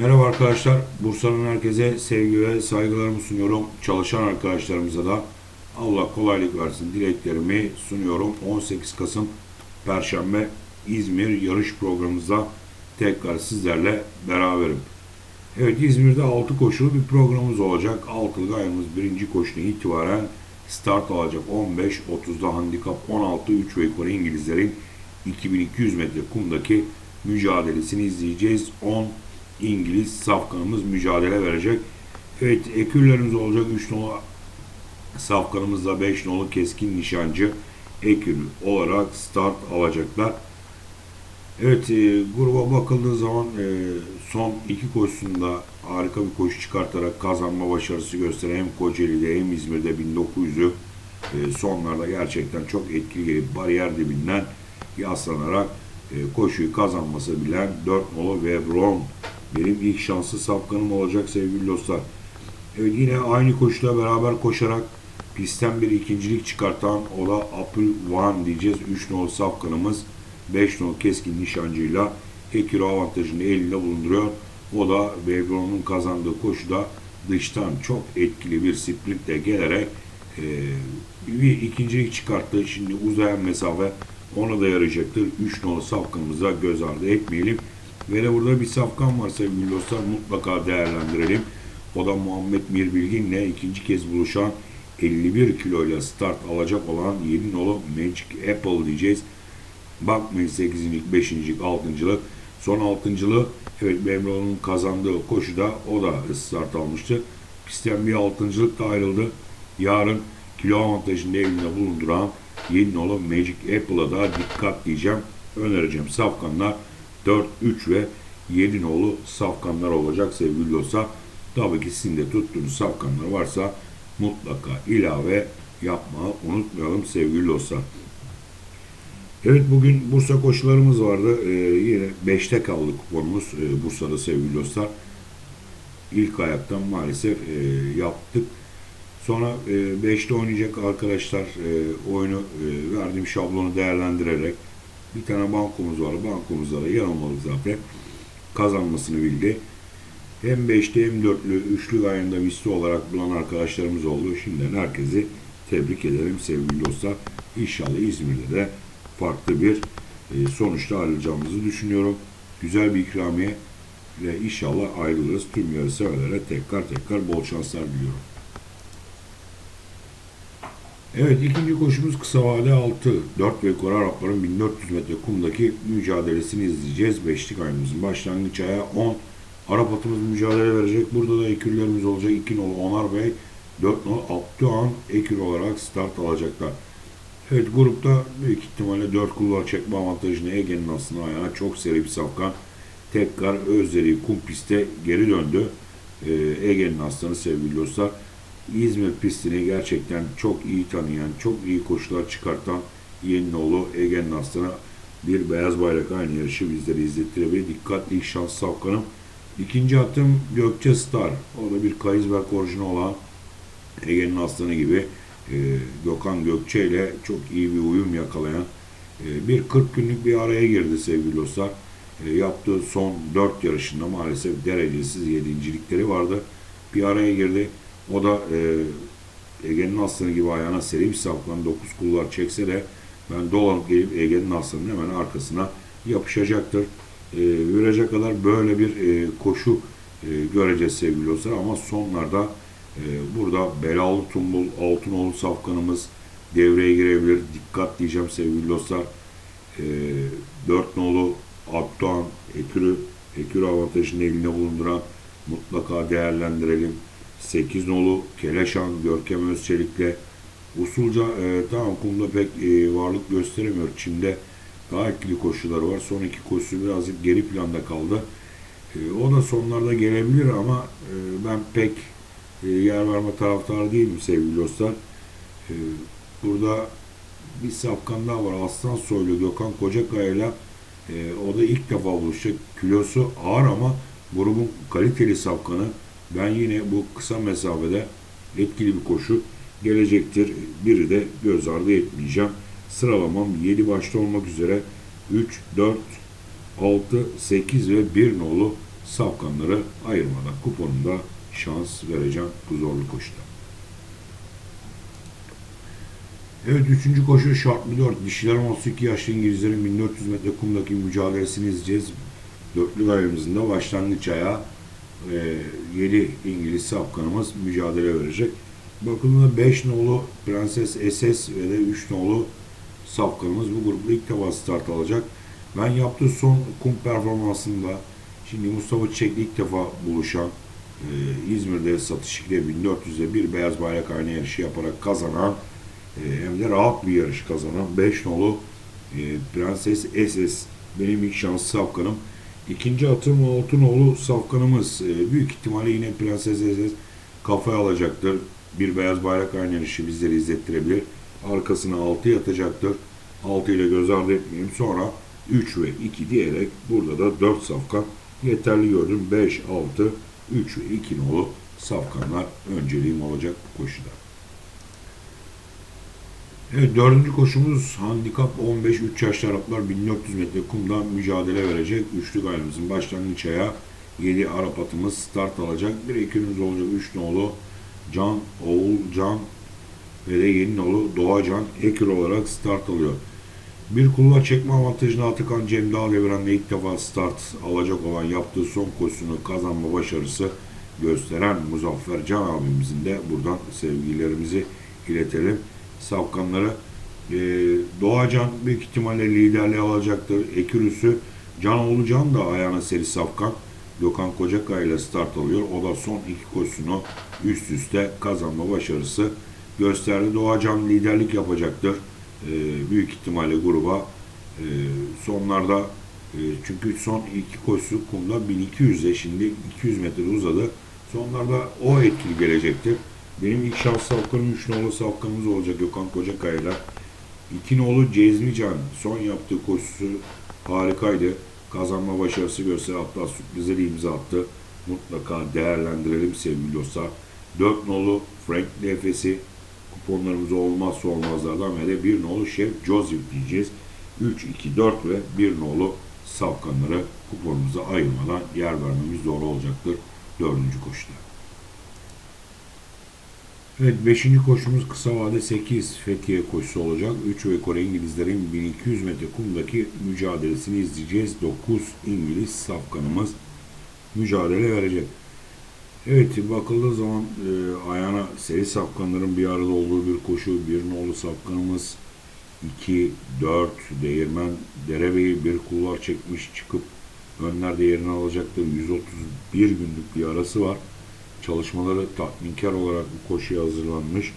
Merhaba arkadaşlar. Bursa'nın herkese sevgi ve saygılarımı sunuyorum. Çalışan arkadaşlarımıza da Allah kolaylık versin dileklerimi sunuyorum. 18 Kasım Perşembe İzmir yarış programımızda tekrar sizlerle beraberim. Evet İzmir'de 6 koşulu bir programımız olacak. Altılı ayımız birinci koşuna itibaren start alacak. 15-30'da handikap 16 3 ve yukarı İngilizlerin 2200 metre kumdaki mücadelesini izleyeceğiz. 10 İngiliz safkanımız mücadele verecek. Evet ekürlerimiz olacak. 3 nolu safkanımızla 5 nolu keskin nişancı ekür olarak start alacaklar. Evet e, gruba bakıldığı zaman e, son iki koşusunda harika bir koşu çıkartarak kazanma başarısı gösteren hem Kocaeli'de hem İzmir'de 1900'ü e, sonlarda gerçekten çok etkili gelip bariyer dibinden yaslanarak e, koşuyu kazanması bilen 4 nolu Vebron benim ilk şanslı safkanım olacak sevgili dostlar. Evet yine aynı koşuyla beraber koşarak pistten bir ikincilik çıkartan o da Apple One diyeceğiz. 3 nolu safkanımız 5 nolu keskin nişancıyla Ekiro avantajını elinde bulunduruyor. O da Vebron'un kazandığı koşuda dıştan çok etkili bir sprintle gelerek e, bir ikincilik çıkarttı. Şimdi uzayan mesafe ona da yarayacaktır. 3 nolu safkanımıza göz ardı etmeyelim. Ve de burada bir safkan var sevgili dostlar mutlaka değerlendirelim. O da Muhammed Mirbilgin'le ikinci kez buluşan 51 kiloyla start alacak olan 7 nolu Magic Apple diyeceğiz. Bakmayın 8. 5. 6. Son 6. evet Memnun'un kazandığı koşuda o da start almıştı. Pistten bir 6. da ayrıldı. Yarın kilo avantajını elinde bulunduran 7 nolu Magic Apple'a da dikkat diyeceğim. Önereceğim safkanlar 4, 3 ve 7 nolu safkanlar olacak sevgili dostlar. Tabii ki sizin de tuttuğunuz safkanlar varsa mutlaka ilave yapmayı unutmayalım sevgili dostlar. Evet bugün Bursa koşularımız vardı. Ee, yine 5'te kaldı kuponumuz ee, Bursa'da sevgili dostlar. İlk ayaktan maalesef e, yaptık. Sonra 5'te oynayacak arkadaşlar e, oyunu e, verdiğim şablonu değerlendirerek bir tane bankomuz var. Bankomuzda da yanılmadık zaten. Kazanmasını bildi. Hem 5'te hem 4'lü, üçlü gayında misli olarak bulan arkadaşlarımız oldu. Şimdiden herkesi tebrik ederim sevgili dostlar. İnşallah İzmir'de de farklı bir e, sonuçta ayrılacağımızı düşünüyorum. Güzel bir ikramiye ve inşallah ayrılırız. Tüm yarı severlere tekrar tekrar bol şanslar diliyorum. Evet ikinci koşumuz kısa vade 6. 4 ve yukarı Arapların 1400 metre kumdaki mücadelesini izleyeceğiz. Beşlik ayımızın başlangıç ayağı 10. Arap atımız mücadele verecek. Burada da ekürlerimiz olacak. 2 nolu Onar Bey, 4 nolu Abdühan ekür olarak start alacaklar. Evet grupta büyük ihtimalle 4 kulvar çekme avantajını Ege'nin aslında ayağına çok seri bir safkan. Tekrar Özleri kum pistte geri döndü. Ee, Ege'nin aslanı sevgili dostlar. İzmir pistini gerçekten çok iyi tanıyan, çok iyi koşular çıkartan Yeninoğlu Ege'nin aslanı bir beyaz bayrak aynı yarışı bizlere izlettirebilir. Dikkatli şans safkanım. İkinci atım Gökçe Star. O da bir Kayızberk orijini olan Ege'nin aslanı gibi e, Gökhan Gökçe ile çok iyi bir uyum yakalayan e, bir 40 günlük bir araya girdi sevgili dostlar. E, yaptığı son 4 yarışında maalesef derecesiz yedincilikleri vardı. Bir araya girdi. O da e, Ege'nin aslanı gibi ayağına seri bir saflan 9 kullar çekse de ben dolanıp gelip Ege'nin aslanının hemen arkasına yapışacaktır. E, viraj'a kadar böyle bir e, koşu e, göreceğiz sevgili dostlar ama sonlarda e, burada belalı tumbul Altınoğlu safkanımız devreye girebilir. Dikkat diyeceğim sevgili dostlar. E, 4 nolu Akdoğan Ekürü Ekürü avantajını elinde bulunduran mutlaka değerlendirelim. 8 nolu Keleşan Görkem Özçelik'le usulca e, tamam kumda pek e, varlık gösteremiyor. Çim'de daha etkili koşuları var. Son iki koşusu birazcık geri planda kaldı. E, o da sonlarda gelebilir ama e, ben pek e, yer verme taraftarı değilim sevgili dostlar. E, burada bir safkan daha var. Aslan Soylu Gökhan Kocakaya'yla e, o da ilk defa buluşacak. Kilosu ağır ama grubun kaliteli safkanı. Ben yine bu kısa mesafede etkili bir koşu gelecektir. Biri de göz ardı etmeyeceğim. Sıralamam 7 başta olmak üzere 3, 4, 6, 8 ve 1 nolu safkanları ayırmadan kuponunda şans vereceğim bu zorlu koşuda. Evet üçüncü koşu şartlı 4. Dişiler 32 yaşlı İngilizlerin 1400 metre kumdaki mücadelesini izleyeceğiz. Dörtlü ayımızın da başlangıç ayağı 7 İngiliz safkanımız mücadele verecek. Bakımda 5 nolu Prenses SS ve de 3 nolu safkanımız bu grupta ilk defa start alacak. Ben yaptığı son kum performansında şimdi Mustafa Çiçek'le ilk defa buluşan e, İzmir'de satış 1400'de bir beyaz bayrak aynı yarışı yaparak kazanan e, hem de rahat bir yarış kazanan 5 nolu e, Prenses SS benim ilk şanslı safkanım. İkinci atım Altınoğlu safkanımız e, büyük ihtimalle yine Prenses SS kafaya alacaktır. Bir beyaz bayrak aynı yarışı bizleri izlettirebilir. Arkasına 6 yatacaktır. 6 ile göz ardı etmeyeyim. Sonra 3 ve 2 diyerek burada da 4 safkan yeterli gördüm. 5, 6, 3 ve 2 nolu safkanlar önceliğim olacak bu koşuda. Evet dördüncü koşumuz handikap 15 3 yaşlı Araplar 1400 metre kumda mücadele verecek. Üçlü gayrımızın başlangıç ayağı 7 Arap atımız start alacak. Bir ekürümüz olacak 3 nolu Can, Oğul, Can ve de yeni nolu Doğacan Ekür olarak start alıyor. Bir kullar çekme avantajını Atakan Cem Dağdeviren'de ilk defa start alacak olan yaptığı son koşusunu kazanma başarısı gösteren Muzaffer Can abimizin de buradan sevgilerimizi iletelim. Safkanları e, Doğacan büyük ihtimalle liderliği alacaktır. Ekürüsü Can da ayağına seri safkan. Gökhan Kocakaya ile start alıyor. O da son iki koşusunu üst üste kazanma başarısı gösterdi. Doğacan liderlik yapacaktır. E, büyük ihtimalle gruba e, sonlarda e, çünkü son iki koşusu kumda 1200'de şimdi 200 metre uzadı. Sonlarda o etkili gelecektir. Benim ilk şans safkanım 3 nolu safkanımız olacak Gökhan Kocakaya'yla. 2 nolu Cezmican son yaptığı koşusu harikaydı. Kazanma başarısı göster hatta sürprizleri imza attı. Mutlaka değerlendirelim sevgili dostlar. 4 nolu Frank Nefesi kuponlarımız olmazsa olmazlardan ve de 1 nolu Şef Joseph diyeceğiz. 3, 2, 4 ve 1 nolu safkanları kuponumuza ayırmadan yer vermemiz doğru olacaktır. Dördüncü koşuda. Evet 5. koşumuz kısa vade 8 Fethiye koşusu olacak. 3 ve Kore İngilizlerin 1200 metre kumdaki mücadelesini izleyeceğiz. 9 İngiliz safkanımız mücadele verecek. Evet bakıldığı zaman e, ayağına seri safkanların bir arada olduğu bir koşu. Bir nolu safkanımız 2, 4 değirmen derebeyi bir kulvar çekmiş çıkıp önlerde yerini alacaktır. 131 günlük bir arası var çalışmaları tatminkar olarak bu koşuya hazırlanmış.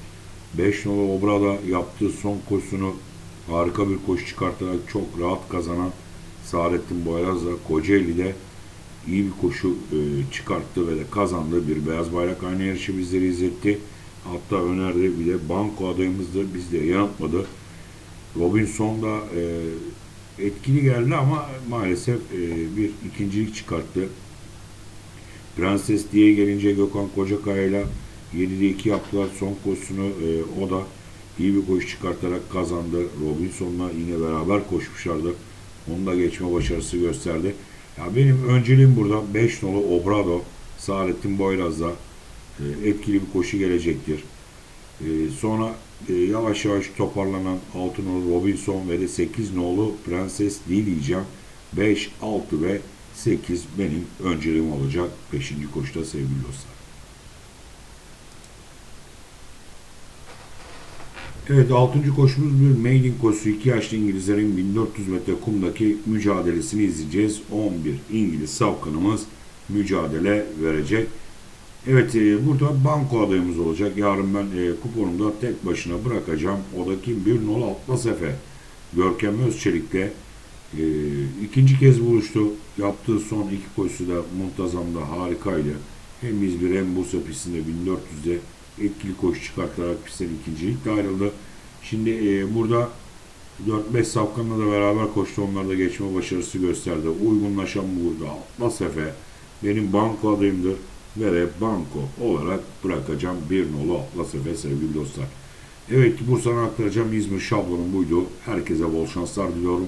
5 nolu Obra'da yaptığı son koşusunu harika bir koşu çıkartarak çok rahat kazanan Saadettin Boyraz da Kocaeli'de iyi bir koşu e, çıkarttı ve de kazandı. Bir beyaz bayrak aynı yarışı bizleri izletti. Hatta önerdi bir de banko adayımızdı. Biz de yanıltmadı. Robinson da e, etkili geldi ama maalesef e, bir ikincilik çıkarttı. Prenses diye gelince Gökhan Kocakaya ile 7'de 2 yaptılar. Son koşusunu e, o da iyi bir koşu çıkartarak kazandı. Robinson'la yine beraber koşmuşlardı. Onu da geçme başarısı gösterdi. Ya benim önceliğim burada 5 nolu Obrado, Saadettin Boyraz'da e, etkili bir koşu gelecektir. E, sonra e, yavaş yavaş toparlanan 6 nolu Robinson ve de 8 nolu Prenses değil diyeceğim. 5, 6 ve 8 benim önceliğim olacak 5. koşuda sevgili dostlar. Evet 6. koşumuz bir maiden koşusu. 2 yaşlı İngilizlerin 1400 metre kumdaki mücadelesini izleyeceğiz. 11 İngiliz savkanımız mücadele verecek. Evet e, burada banko adayımız olacak. Yarın ben e, kuponumda tek başına bırakacağım. O da kim? 1 nol Atlas Efe. Görkem Özçelik'le e, ikinci kez buluştu. Yaptığı son iki koşusu da muntazamda harikaydı. Hem İzmir hem Bursa pistinde 1400'de etkili koşu çıkartarak pistten ikincilikle ayrıldı. Şimdi e, burada 4-5 safkanla da beraber koştu. Onlar da geçme başarısı gösterdi. Uygunlaşan burada Atlas Efe benim banko adayımdır ve banko olarak bırakacağım bir nolu Atlas Efe sevgili dostlar. Evet Bursa'na aktaracağım İzmir şablonum buydu. Herkese bol şanslar diliyorum.